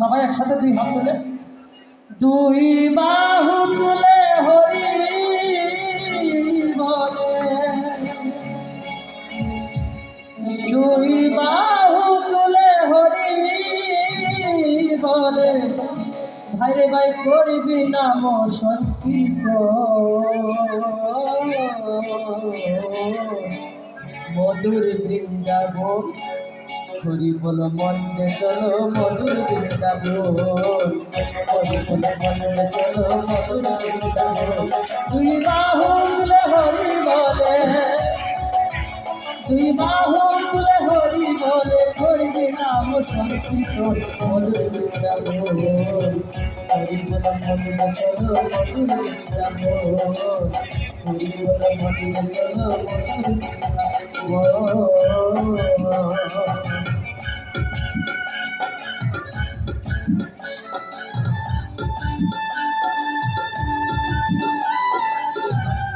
সবাই একসাথে দুই হাত তুলে। দুই বাহু তুলে হরি দুই বাহু তুলে হরি বলে। ভাইরে ভাই, করবি নাম সংকীর্ত মধুর বৃন্দাবন হরি বল মন্দে চলো মধুর বৃন্দাবন। দুই বাহু তুলে হরি বলে দুই বাহু তুলে হরি বলে করবি নাম বৃন্দাবন হরি চলো চলো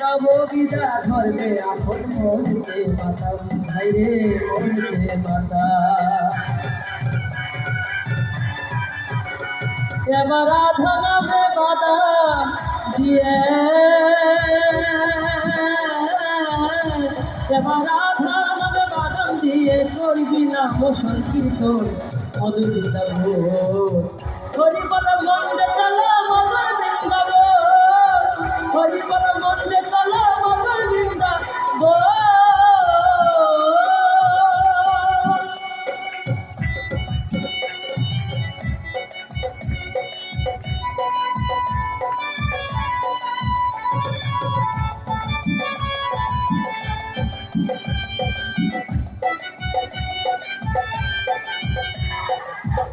নব বিদা ধরবে আপন মনকে মাতা ভাইরে মনকে মাতা এবার রাধা নামে বাধা দিয়ে এবার রাধা বাদাম বৃন্দাবন হরি বল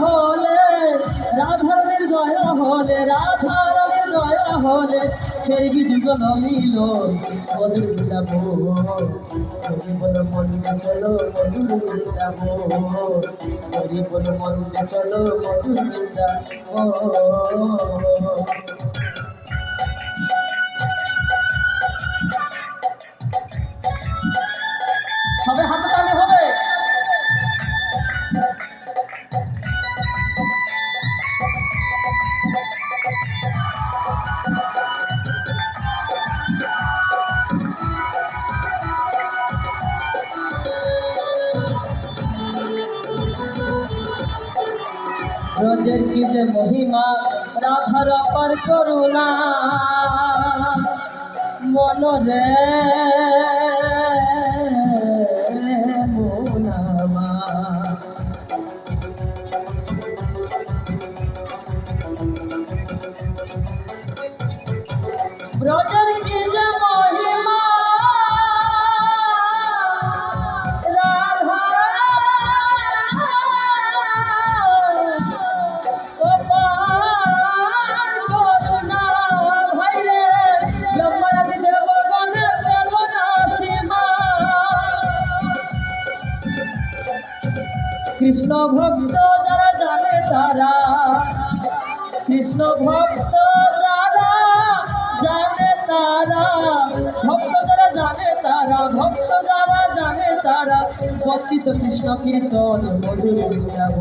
হলে, রাধা রানীর দয়া হলে, রাধা রানীর দয়া হলে ফেরবি যুগল মিল মধুর যাব হরি বল মন্ডে চলো মধুর যাব হরি বল মন্ডে চলো মধুর যাব রোজের কি যে মহিমা? রাধার অপার করুণা। মনরে মোনামা ব্রজের কৃষ্ণ ভক্ত যারা জানে তারা, কৃষ্ণ ভক্ত যারা জানে তারা, ভক্ত যারা জানে তারা, ভক্ত যারা জানে তারা ভক্তিত কৃষ্ণ কীর্তন মধুর যাব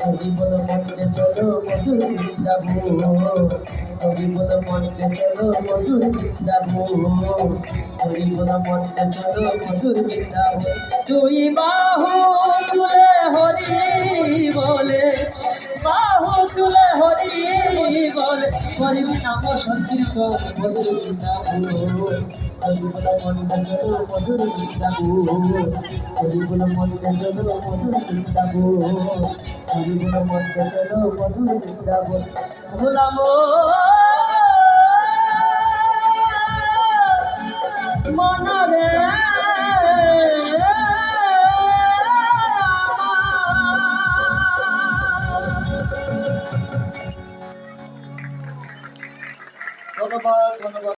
হরি বল চলো, মধুর যাব হরি বল চলো, মধুর যাব হরি বল চলো, মধুর যাব তুই বাহু তুলে হরি বলে বাহু তুলে হরি বলে। হরিবি নাম সংকীর্তন মধুর হরি মধুর হরি মধুর হরি মধুর মনরে